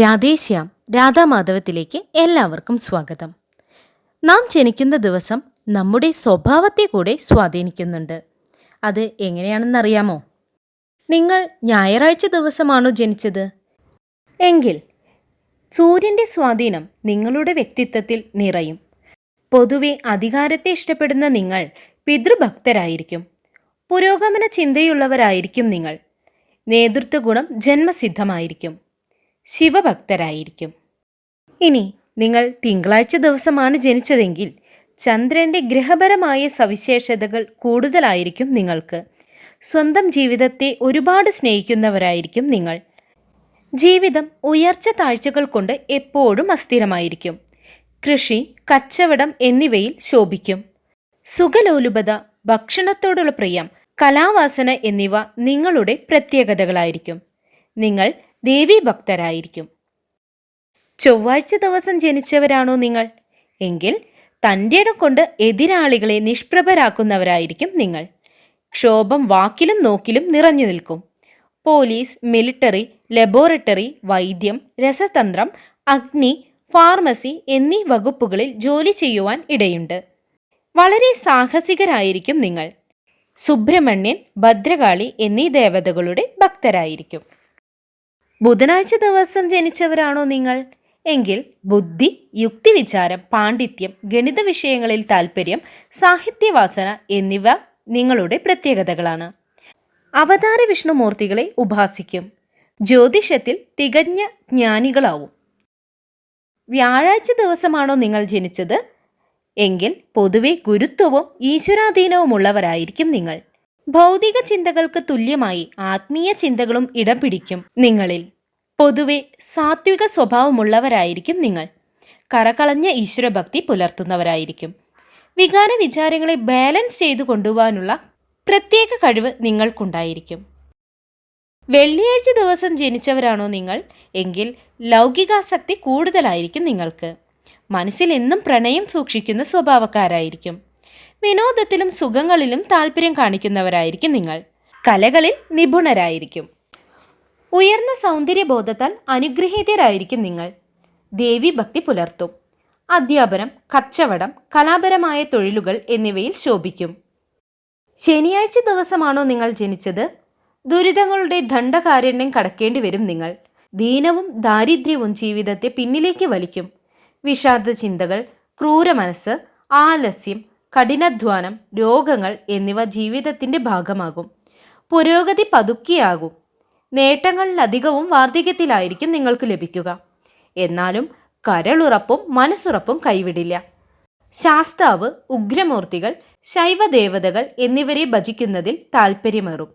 രാധേശ്യാം രാധാമാധവത്തിലേക്ക് എല്ലാവർക്കും സ്വാഗതം. നാം ജനിക്കുന്ന ദിവസം നമ്മുടെ സ്വഭാവത്തെ കൂടെ സ്വാധീനിക്കുന്നുണ്ട്. അത് എങ്ങനെയാണെന്നറിയാമോ? നിങ്ങൾ ഞായറാഴ്ച ദിവസമാണോ ജനിച്ചത്? എങ്കിൽ സൂര്യന്റെ സ്വാധീനം നിങ്ങളുടെ വ്യക്തിത്വത്തിൽ നിറയും. പൊതുവെ അധികാരത്തെ ഇഷ്ടപ്പെടുന്ന നിങ്ങൾ പിതൃഭക്തരായിരിക്കും. പുരോഗമന ചിന്തയുള്ളവരായിരിക്കും നിങ്ങൾ. നേതൃത്വ ഗുണം ജന്മസിദ്ധമായിരിക്കും. ശിവഭക്തരായിരിക്കും. ഇനി നിങ്ങൾ തിങ്കളാഴ്ച ദിവസമാണ് ജനിച്ചതെങ്കിൽ ചന്ദ്രന്റെ ഗ്രഹപരമായ സവിശേഷതകൾ കൂടുതലായിരിക്കും നിങ്ങൾക്ക്. സ്വന്തം ജീവിതത്തെ ഒരുപാട് സ്നേഹിക്കുന്നവരായിരിക്കും നിങ്ങൾ. ജീവിതം ഉയർച്ച താഴ്ചകൾ കൊണ്ട് എപ്പോഴും അസ്ഥിരമായിരിക്കും. കൃഷി കച്ചവടം എന്നിവയിൽ ശോഭിക്കും. സുഖലോലുപത ഭക്ഷണത്തോടുള്ള പ്രിയം കലാവാസന എന്നിവ നിങ്ങളുടെ പ്രത്യേകതകളായിരിക്കും. നിങ്ങൾ ദേവീഭക്തരായിരിക്കും. ചൊവ്വാഴ്ച ദിവസം ജനിച്ചവരാണോ നിങ്ങൾ? എങ്കിൽ തന്റെ ഇടം കൊണ്ട് എതിരാളികളെ നിഷ്പ്രഭരാക്കുന്നവരായിരിക്കും നിങ്ങൾ. ക്ഷോഭം വാക്കിലും നോക്കിലും നിറഞ്ഞു നിൽക്കും. പോലീസ് മിലിറ്ററി ലബോറട്ടറി വൈദ്യം രസതന്ത്രം അഗ്നി ഫാർമസി എന്നീ വകുപ്പുകളിൽ ജോലി ചെയ്യുവാൻ ഇടയുണ്ട്. വളരെ സാഹസികരായിരിക്കും നിങ്ങൾ. സുബ്രഹ്മണ്യൻ ഭദ്രകാളി എന്നീ ദേവതകളുടെ ഭക്തരായിരിക്കും. ബുധനാഴ്ച ദിവസം ജനിച്ചവരാണോ നിങ്ങൾ? എങ്കിൽ ബുദ്ധി യുക്തിവിചാരം പാണ്ഡിത്യം ഗണിത വിഷയങ്ങളിൽ താൽപ്പര്യം സാഹിത്യവാസന എന്നിവ നിങ്ങളുടെ പ്രത്യേകതകളാണ്. അവതാര വിഷ്ണുമൂർത്തികളെ ഉപാസിക്കും ജ്യോതിഷത്തിൽ തികഞ്ഞ ജ്ഞാനികളാവും. വ്യാഴാഴ്ച ദിവസമാണോ നിങ്ങൾ ജനിച്ചത്? എങ്കിൽ പൊതുവെ ഗുരുത്വവും ഈശ്വരാധീനവുമുള്ളവരായിരിക്കും നിങ്ങൾ. ഭൗതിക ചിന്തകൾക്ക് തുല്യമായി ആത്മീയ ചിന്തകളും ഇടം പിടിക്കും നിങ്ങളിൽ. പൊതുവെ സാത്വിക സ്വഭാവമുള്ളവരായിരിക്കും നിങ്ങൾ. കറകളഞ്ഞ ഈശ്വരഭക്തി പുലർത്തുന്നവരായിരിക്കും. വികാര വിചാരങ്ങളെ ബാലൻസ് ചെയ്തു കൊണ്ടുപോകാനുള്ള പ്രത്യേക കഴിവ് നിങ്ങൾക്കുണ്ടായിരിക്കും. വെള്ളിയാഴ്ച ദിവസം ജനിച്ചവരാണോ നിങ്ങൾ? എങ്കിൽ ലൗകികാസക്തി കൂടുതലായിരിക്കും നിങ്ങൾക്ക്. മനസ്സിൽ എന്നും പ്രണയം സൂക്ഷിക്കുന്ന സ്വഭാവക്കാരായിരിക്കും. വിനോദത്തിലും സുഖങ്ങളിലും താല്പര്യം കാണിക്കുന്നവരായിരിക്കും നിങ്ങൾ. കലകളിൽ നിപുണരായിരിക്കും. ഉയർന്ന സൗന്ദര്യബോധത്താൽ അനുഗ്രഹീതരായിരിക്കും നിങ്ങൾ. ദേവീഭക്തി പുലർത്തും. അധ്യാപനം കച്ചവടം കലാപരമായ തൊഴിലുകൾ എന്നിവയിൽ ശോഭിക്കും. ശനിയാഴ്ച ദിവസമാണോ നിങ്ങൾ ജനിച്ചത്? ദുരിതങ്ങളുടെ ദണ്ഡകാരണ്യം കടക്കേണ്ടി വരും നിങ്ങൾ. ദീനവും ദാരിദ്ര്യവും ജീവിതത്തെ പിന്നിലേക്ക് വലിക്കും. വിഷാദ ചിന്തകൾ ക്രൂര മനസ്സ് ആലസ്യം കഠിനാധ്വാനം രോഗങ്ങൾ എന്നിവ ജീവിതത്തിന്റെ ഭാഗമാകും. പുരോഗതി പതുക്കിയാകും. നേട്ടങ്ങളിലധികവും വാർദ്ധക്യത്തിലായിരിക്കും നിങ്ങൾക്ക് ലഭിക്കുക. എന്നാലും കരളുറപ്പും മനസ്സുറപ്പും കൈവിടില്ല. ശാസ്താവ് ഉഗ്രമൂർത്തികൾ ശൈവദേവതകൾ എന്നിവരെ ഭജിക്കുന്നതിൽ താൽപ്പര്യമേറും